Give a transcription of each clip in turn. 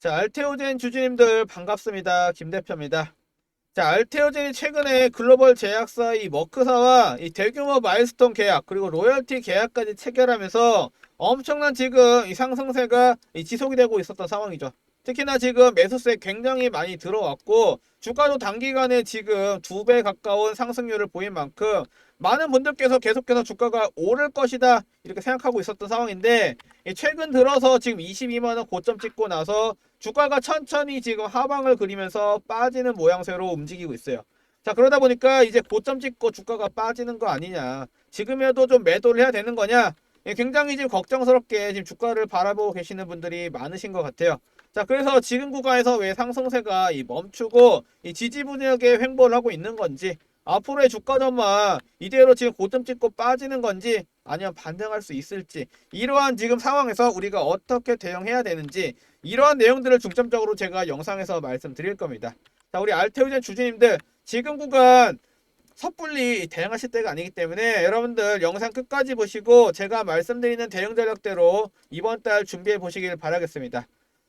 자, 알테오젠 주주님들 반갑습니다. 김 대표입니다. 자, 알테오젠이 최근에 글로벌 제약사 이 머크사와 이 대규모 마일스톤 계약 그리고 로열티 계약까지 체결하면서 엄청난 지금 이 상승세가 이 지속이 되고 있었던 상황이죠. 특히나 지금 매수세 굉장히 많이 들어왔고 주가도 단기간에 지금 두 배 가까운 상승률을 보인 만큼 많은 분들께서 계속해서 주가가 오를 것이다 이렇게 생각하고 있었던 상황인데 이 최근 들어서 지금 22만 원 고점 찍고 나서 주가가 천천히 지금 하방을 그리면서 빠지는 모양새로 움직이고 있어요. 자 그러다 보니까 이제 고점 찍고 주가가 빠지는 거 아니냐 지금이라도 좀 매도를 해야 되는 거냐 예, 굉장히 지금 걱정스럽게 지금 주가를 바라보고 계시는 분들이 많으신 것 같아요. 자 그래서 지금 구간에서 왜 상승세가 이 멈추고 이 지지부진하게 횡보를 하고 있는 건지 앞으로의 주가 전망 이대로 지금 고점 찍고 빠지는 건지 아니면 반등할 수 있을지 이러한 지금 상황에서 우리가 어떻게 대응해야 되는지 이러한 내용들을 중점적으로 제가 영상에서 말씀드릴 겁니다. 자 우리 알테오젠 주주님들 지금 구간 섣불리 대응하실 때가 아니기 때문에 여러분들 영상 끝까지 보시고 제가 말씀드리는 대응 전략대로 이번 달 준비해 보시길 바라겠습니다.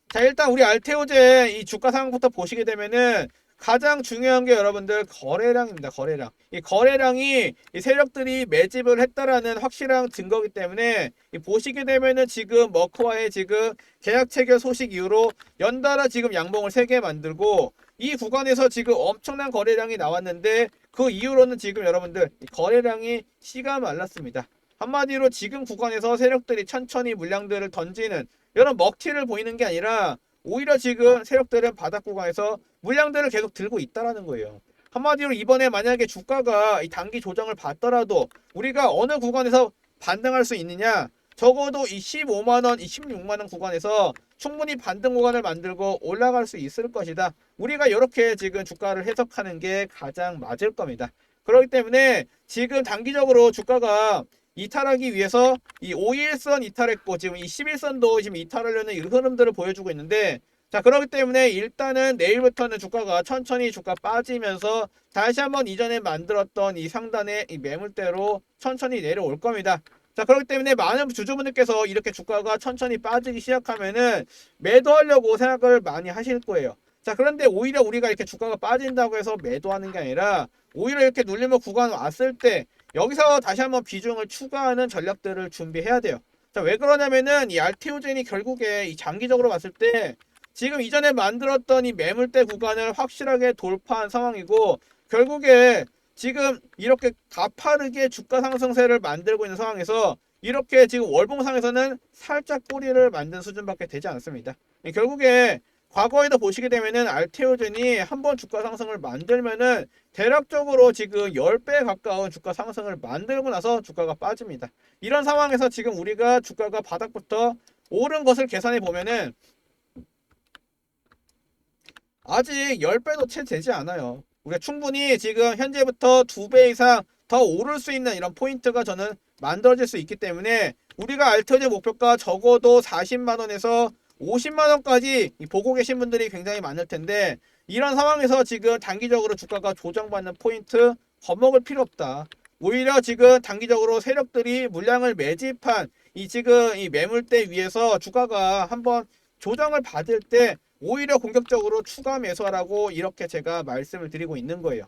자 일단 우리 알테오젠 이 주가 상황부터 보시게 되면은 가장 중요한 게 여러분들 거래량입니다. 거래량. 이 거래량이 이 세력들이 매집을 했다라는 확실한 증거이기 때문에 이 보시게 되면은 지금 머크와의 지금 계약 체결 소식 이후로 연달아 지금 양봉을 3개 만들고 이 구간에서 지금 엄청난 거래량이 나왔는데 그 이후로는 지금 여러분들 이 거래량이 씨가 말랐습니다. 한마디로 지금 구간에서 세력들이 천천히 물량들을 던지는 이런 먹튀를 보이는 게 아니라 오히려 지금 세력들은 바닥 구간에서 물량들을 계속 들고 있다라는 거예요. 한마디로 이번에 만약에 주가가 이 단기 조정을 받더라도 우리가 어느 구간에서 반등할 수 있느냐? 적어도 이 15만 원, 이 16만 원 구간에서 충분히 반등 구간을 만들고 올라갈 수 있을 것이다. 우리가 이렇게 지금 주가를 해석하는 게 가장 맞을 겁니다. 그렇기 때문에 지금 단기적으로 주가가 이탈하기 위해서 이 5일선 이탈했고 지금 이 11선도 지금 이탈하려는 이 흐름들을 보여주고 있는데 자 그렇기 때문에 일단은 내일부터는 주가가 천천히 주가 빠지면서 다시 한번 이전에 만들었던 이 상단의 이 매물대로 천천히 내려올 겁니다. 자 그렇기 때문에 많은 주주분들께서 이렇게 주가가 천천히 빠지기 시작하면은 매도하려고 생각을 많이 하실 거예요. 자 그런데 오히려 우리가 이렇게 주가가 빠진다고 해서 매도하는 게 아니라 오히려 이렇게 눌림목 구간 왔을 때 여기서 다시 한번 비중을 추가하는 전략들을 준비해야 돼요. 자 왜 그러냐면은 이 알테오젠이 결국에 이 장기적으로 봤을 때 지금 이전에 만들었던 이 매물대 구간을 확실하게 돌파한 상황이고 결국에 지금 이렇게 가파르게 주가 상승세를 만들고 있는 상황에서 이렇게 지금 월봉상에서는 살짝 꼬리를 만든 수준밖에 되지 않습니다. 예, 결국에 과거에도 보시게 되면은 알테오젠이 한 번 주가 상승을 만들면은 대략적으로 지금 10배 가까운 주가 상승을 만들고 나서 주가가 빠집니다. 이런 상황에서 지금 우리가 주가가 바닥부터 오른 것을 계산해 보면은 아직 10배도 채 되지 않아요. 우리가 충분히 지금 현재부터 2배 이상 더 오를 수 있는 이런 포인트가 저는 만들어질 수 있기 때문에 우리가 알테오젠 목표가 적어도 40만 원에서 50만 원까지 보고 계신 분들이 굉장히 많을 텐데 이런 상황에서 지금 단기적으로 주가가 조정받는 포인트 겁먹을 필요 없다. 오히려 지금 단기적으로 세력들이 물량을 매집한 이 지금 이 매물대 위에서 주가가 한번 조정을 받을 때 오히려 공격적으로 추가 매수하라고 이렇게 제가 말씀을 드리고 있는 거예요.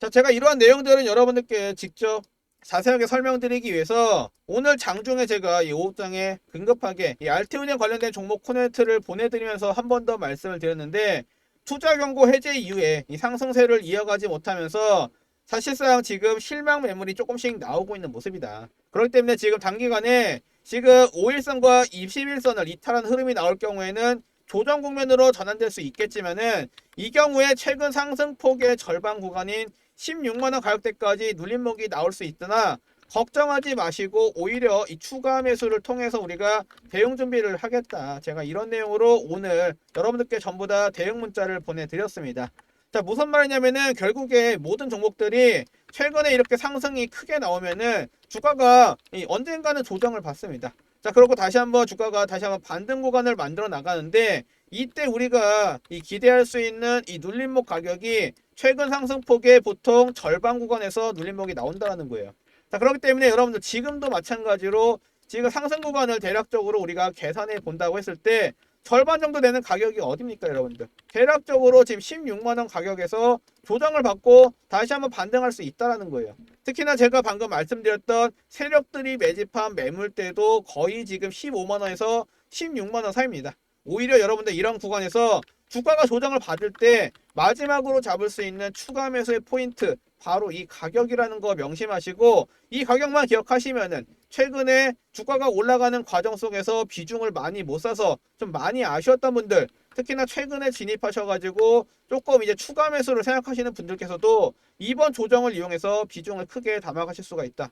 자, 제가 이러한 내용들은 여러분들께 직접 자세하게 설명드리기 위해서 오늘 장중에 제가 이 5장에 긴급하게 이 알테오젠 관련된 종목 코네트를 보내드리면서 한 번 더 말씀을 드렸는데 투자 경고 해제 이후에 이 상승세를 이어가지 못하면서 사실상 지금 실망 매물이 조금씩 나오고 있는 모습이다. 그렇기 때문에 지금 단기간에 지금 5일선과 21선을 이탈한 흐름이 나올 경우에는 조정 국면으로 전환될 수 있겠지만은 이 경우에 최근 상승폭의 절반 구간인 16만원 가격대까지 눌림목이 나올 수 있으나 걱정하지 마시고 오히려 이 추가 매수를 통해서 우리가 대응 준비를 하겠다. 제가 이런 내용으로 오늘 여러분들께 전부 다 대응 문자를 보내드렸습니다. 자 무슨 말이냐면은 결국에 모든 종목들이 최근에 이렇게 상승이 크게 나오면은 주가가 이 언젠가는 조정을 받습니다. 자 그리고 다시 한번 주가가 다시 한번 반등 구간을 만들어 나가는데 이때 우리가 이 기대할 수 있는 이 눌림목 가격이 최근 상승폭의 보통 절반 구간에서 눌림목이 나온다는 거예요. 자 그렇기 때문에 여러분들 지금도 마찬가지로 지금 상승 구간을 대략적으로 우리가 계산해 본다고 했을 때 절반 정도 되는 가격이 어딥니까 여러분들? 대략적으로 지금 16만원 가격에서 조정을 받고 다시 한번 반등할 수 있다라는 거예요. 특히나 제가 방금 말씀드렸던 세력들이 매집한 매물대도 거의 지금 15만원에서 16만원 사이입니다. 오히려 여러분들 이런 구간에서 주가가 조정을 받을 때 마지막으로 잡을 수 있는 추가 매수의 포인트 바로 이 가격이라는 거 명심하시고 이 가격만 기억하시면은 최근에 주가가 올라가는 과정 속에서 비중을 많이 못 사서 좀 많이 아쉬웠던 분들 특히나 최근에 진입하셔가지고 조금 이제 추가 매수를 생각하시는 분들께서도 이번 조정을 이용해서 비중을 크게 담아가실 수가 있다.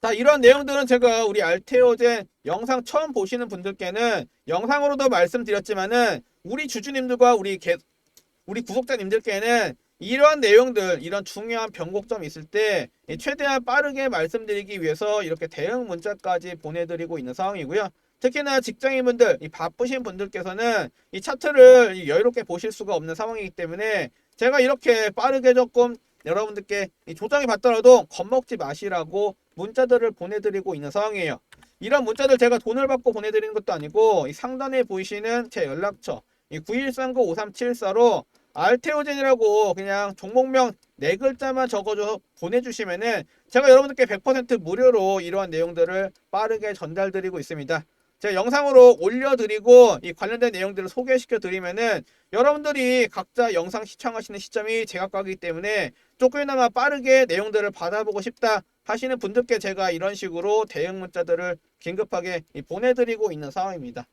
자, 이런 내용들은 제가 우리 알테오젠 영상 처음 보시는 분들께는 영상으로도 말씀드렸지만은 우리 주주님들과 우리 개, 우리 구독자님들께는 이러한 내용들, 이런 중요한 변곡점이 있을 때 최대한 빠르게 말씀드리기 위해서 이렇게 대응 문자까지 보내드리고 있는 상황이고요. 특히나 직장인분들, 이 바쁘신 분들께서는 이 차트를 여유롭게 보실 수가 없는 상황이기 때문에 제가 이렇게 빠르게 조금 여러분들께 이 조정이 받더라도 겁먹지 마시라고 문자들을 보내드리고 있는 상황이에요. 이런 문자들 제가 돈을 받고 보내드리는 것도 아니고 이 상단에 보이시는 제 연락처 이 9139-5374로 알테오젠이라고 그냥 종목명 네 글자만 적어줘 보내주시면은 제가 여러분들께 100% 무료로 이러한 내용들을 빠르게 전달드리고 있습니다. 제가 영상으로 올려드리고 이 관련된 내용들을 소개시켜 드리면은 여러분들이 각자 영상 시청하시는 시점이 제각각이기 때문에 조금이나마 빠르게 내용들을 받아보고 싶다 하시는 분들께 제가 이런 식으로 대응 문자들을 긴급하게 이 보내드리고 있는 상황입니다.